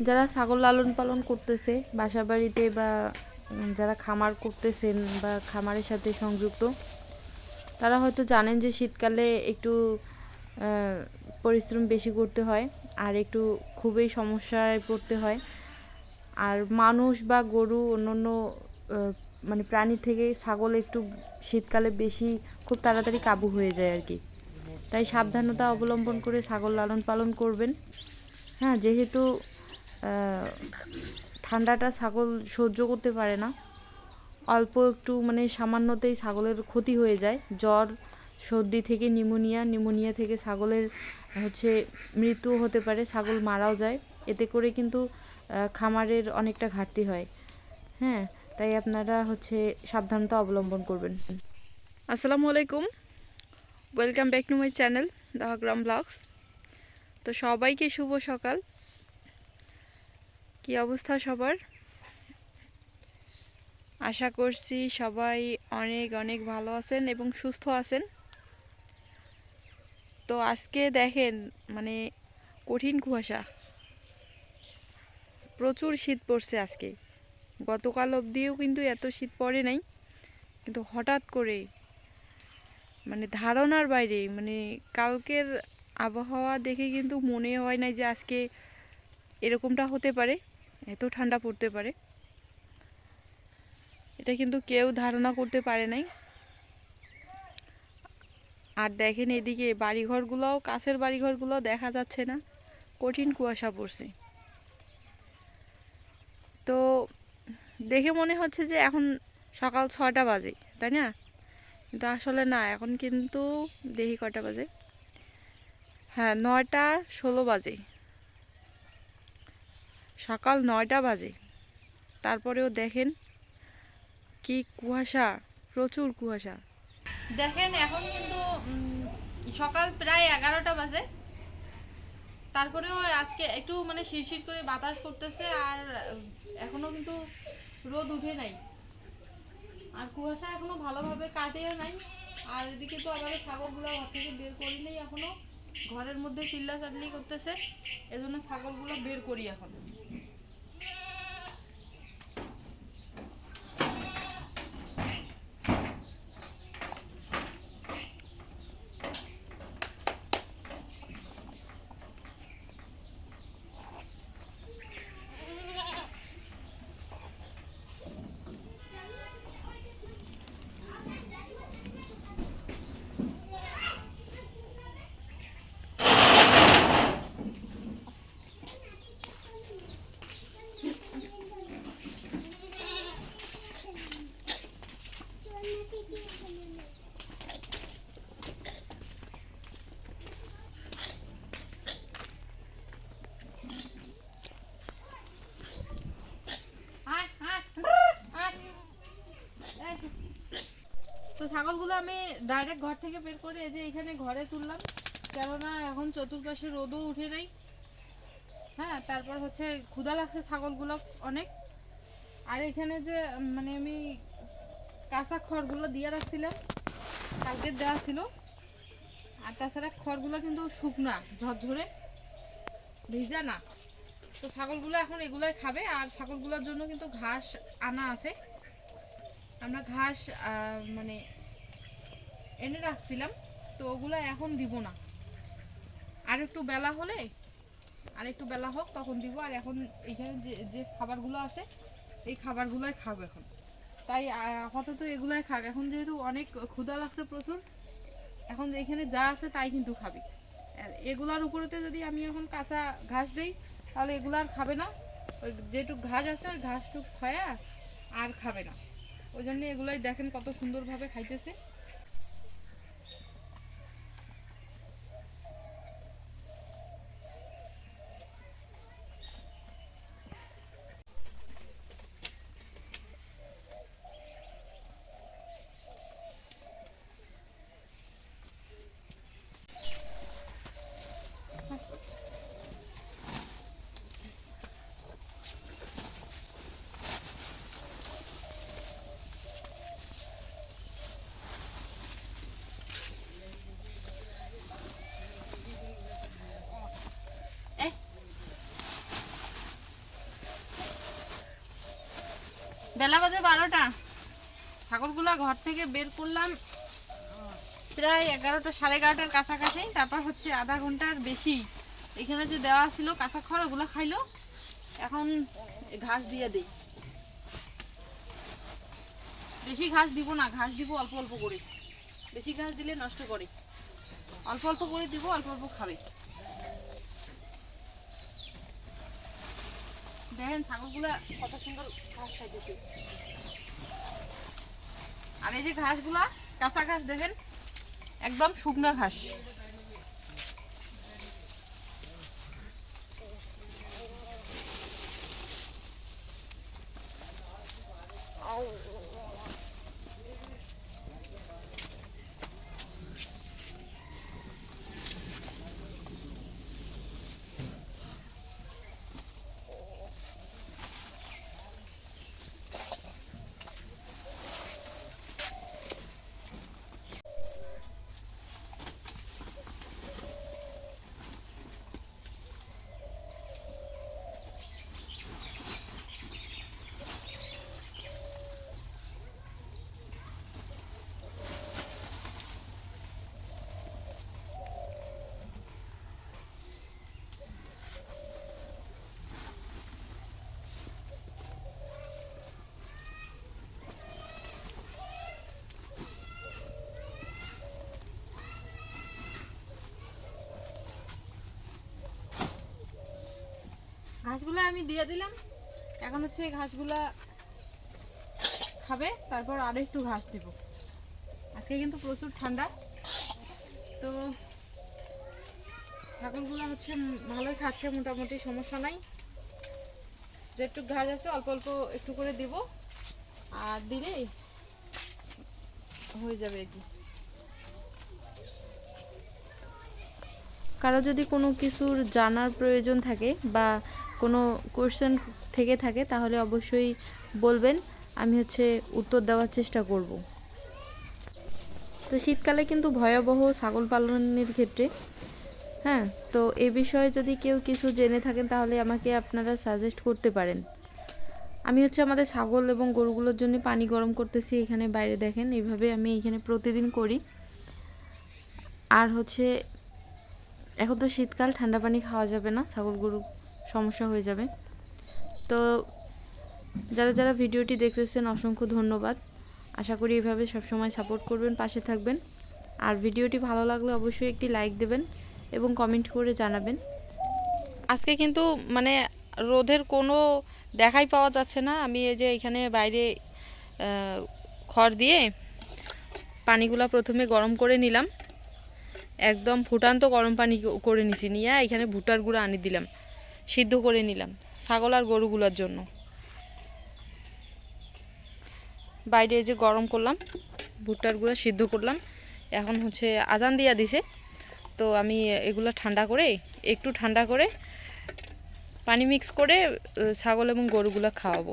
যারা ছাগল লালন পালন করতেছে বাসা বাড়িতে বা যারা খামার করতেছেন বা খামারের সাথে সংযুক্ত, তারা হয়তো জানেন যে শীতকালে একটু পরিশ্রম বেশি করতে হয় আর একটু খুবই সমস্যায় পড়তে হয়। আর মানুষ বা গরু অন্যান্য মানে প্রাণী থেকে ছাগল একটু শীতকালে বেশি খুব তাড়াতাড়ি কাবু হয়ে যায় আর কি। তাই সাবধানতা অবলম্বন করে ছাগল লালন পালন করবেন। হ্যাঁ যেহেতু ঠান্ডাটা ছাগল সহ্য করতে পারে না। অল্প একটু মানে সামান্যতেই ছাগলের ক্ষতি হয়ে যায়। জ্বর, সর্দি থেকে নিউমোনিয়া নিউমোনিয়া থেকে ছাগলের হচ্ছে মৃত্যু হতে পারে, ছাগল মারাও যায়। এতে করে কিন্তু খামারের অনেকটা ঘাটতি হয়। হ্যাঁ তাই আপনারা হচ্ছে সাবধানতা অবলম্বন করবেন। আসসালামু আলাইকুম। Welcome back to my channel Dahagram blogs তো সবাইকে শুভ সকাল। কি অবস্থা সবার? আশা করছি সবাই অনেক অনেক ভালো আছেন এবং সুস্থ আছেন। তো আজকে দেখেন মানে কঠিন কুয়াশা। প্রচুর শীত পড়ছে আজকে। গতকাল অবধিও কিন্তু এত শীত পড়ে নাই। কিন্তু হঠাৎ করে মানে ধারণার বাইরে মানে কালকের আবহাওয়া দেখে কিন্তু মনে হয় না যে আজকে এরকমটা হতে পারে। এত ঠান্ডা পড়তে পারে। এটা কিন্তু কেউ ধারণা করতে পারে নাই। আর দেখেন এদিকে বাড়িঘরগুলোও, কাছের বাড়িঘরগুলো দেখা যাচ্ছে না। কঠিন কুয়াশা পড়ছে। তো দেখে মনে হচ্ছে যে এখন সকাল ছটা বাজে, তাই না? কিন্তু আসলে না, এখন কিন্তু দেখি কটা বাজে? হ্যাঁ নয়টা ষোলো বাজে। সকাল নয়টা বাজে। তারপরেও দেখেন কি কুয়াশা, প্রচুর কুয়াশা। দেখেন, এখন কিন্তু সকাল প্রায় এগারোটা বাজে। তারপরেও আজকে একটু মানে শিরশির করে বাতাস করতেছে আর এখনও কিন্তু রোদ উঠে নাই। আর কুয়াশা এখনও ভালোভাবে কাটেও নাই। আর এদিকে তো আবার ছাগলগুলো ঘর থেকে বের করি নেই এখনও। ঘরের মধ্যে চিল্লা চাল্লি করতেছে। এজন্য ছাগলগুলো বের করি এখন। ছাগলগুলো আমি ডাইরেক্ট ঘর থেকে বের করে এই যে এখানে ঘরে তুললাম। কেননা এখন চতুর্পাশে রোদও উঠে নাই। হ্যাঁ তারপর হচ্ছে ক্ষুধা লাগছে ছাগলগুলো অনেক। আর এখানে যে মানে আমি কাঁচা খড়গুলো দিয়ে রাখছিলাম, কালকে দেওয়া ছিল। আর তাছাড়া খড়গুলো কিন্তু শুকনা, ঝরঝরে, ভিজা না। তো ছাগলগুলো এখন এগুলাই খাবে, আর ছাগলগুলোর জন্য কিন্তু ঘাস আনা আছে। আমরা ঘাস মানে এনে রাখছিলাম, তো ওগুলো এখন দিব না। আর একটু বেলা হলে, আর একটু বেলা হোক তখন দিব। আর এখন এখানে যে যে খাবারগুলো আছে, এই খাবারগুলোই খাব এখন। তাই আপাতত এগুলাই খাবে এখন যেহেতু অনেক ক্ষুধা লাগছে প্রচুর, এখন এখানে যা আছে তাই কিন্তু খাবে। এগুলার উপরেতে যদি আমি এখন কাঁচা ঘাস দেই, তাহলে এগুলো আর খাবে না। ওই যেটুক ঘাস আছে, ওই ঘাসটুক খয়া আর খাবে না। ওই জন্য এগুলোই দেখেন কত সুন্দরভাবে খাইতেছে। বারোটা ছাগলগুলা ঘর থেকে বের করলাম, প্রায় এগারোটা সাড়ে এগারোটার কাছাকাছি। তারপর হচ্ছে আধা ঘণ্টার বেশি। এখানে যে দেওয়া ছিল কাঁচা খড়, ওগুলো খাইলো। এখন ঘাস দিয়ে দেই। বেশি ঘাস দিব না, ঘাস দিব অল্প অল্প করে। বেশি ঘাস দিলে নষ্ট করে। অল্প অল্প করে দিব, অল্প অল্প খাবে। দেখেন ছাগলগুলা কত সুন্দর ঘাস খাইতেছে। আর এই যে ঘাসগুলা কাঁচা ঘাস দেখেন একদম শুকনো ঘাস। ঘাসগুলো আমি দিয়ে দিলাম। এখন হচ্ছে এই ঘাসগুলা খাবে, তারপর আরও একটু ঘাস দিব। আজকে কিন্তু প্রচুর ঠান্ডা। তো ছাগলগুলো হচ্ছে ভালোই খাচ্ছে, মোটামুটি সমস্যা নাই। যেটুকু ঘাস আছে, অল্প অল্প একটু করে দিব। আর দিলেই হয়ে যাবে আর কি কারও যদি কোনো কিছুর জানার প্রয়োজন থাকে বা কোনো কোয়েশ্চেন থেকে থাকে, তাহলে অবশ্যই বলবেন। আমি হচ্ছে উত্তর দেওয়ার চেষ্টা করব। তো শীতকালে কিন্তু ভয়াবহ ছাগল পালনের ক্ষেত্রে হ্যাঁ? তো এ বিষয়ে যদি কেউ কিছু জেনে থাকেন, তাহলে আমাকে আপনারা সাজেস্ট করতে পারেন। আমি হচ্ছে আমাদের ছাগল এবং গরুগুলোর জন্য পানি গরম করতেছি এখানে বাইরে দেখেন এইভাবে আমি এখানে প্রতিদিন করি। আর হচ্ছে, এখন তো শীতকাল, ঠান্ডা পানি খাওয়া যাবে না, ছাগল গরু সমস্যা হয়ে যাবে। তো যারা যারা ভিডিওটি দেখতেছেন, অসংখ্য ধন্যবাদ। আশা করি এভাবে সবসময় সাপোর্ট করবেন, পাশে থাকবেন। আর ভিডিওটি ভালো লাগলে অবশ্যই একটি লাইক দেবেন এবং কমেন্ট করে জানাবেন। আজকে কিন্তু মানে রোদের কোনো দেখাই পাওয়া যাচ্ছে না। আমি এই যে এখানে বাইরে খড় দিয়ে পানিগুলো প্রথমে গরম করে নিলাম। একদম ফুটান্ত গরম পানি করে নিছি। নিয়ে এখানে ভুট্টার গুঁড়ো আনি দিলাম। সিদ্ধ করে নিলাম, ছাগল আর গরুগুলোর জন্য। বাইরে যে গরম করলাম, ভুট্টার গুঁড়া সিদ্ধ করলাম। এখন হচ্ছে আজান দিয়া দিছে, তো আমি এগুলো ঠান্ডা করে, একটু ঠান্ডা করে পানি মিক্স করে ছাগল এবং গরুগুলো খাওয়াবো।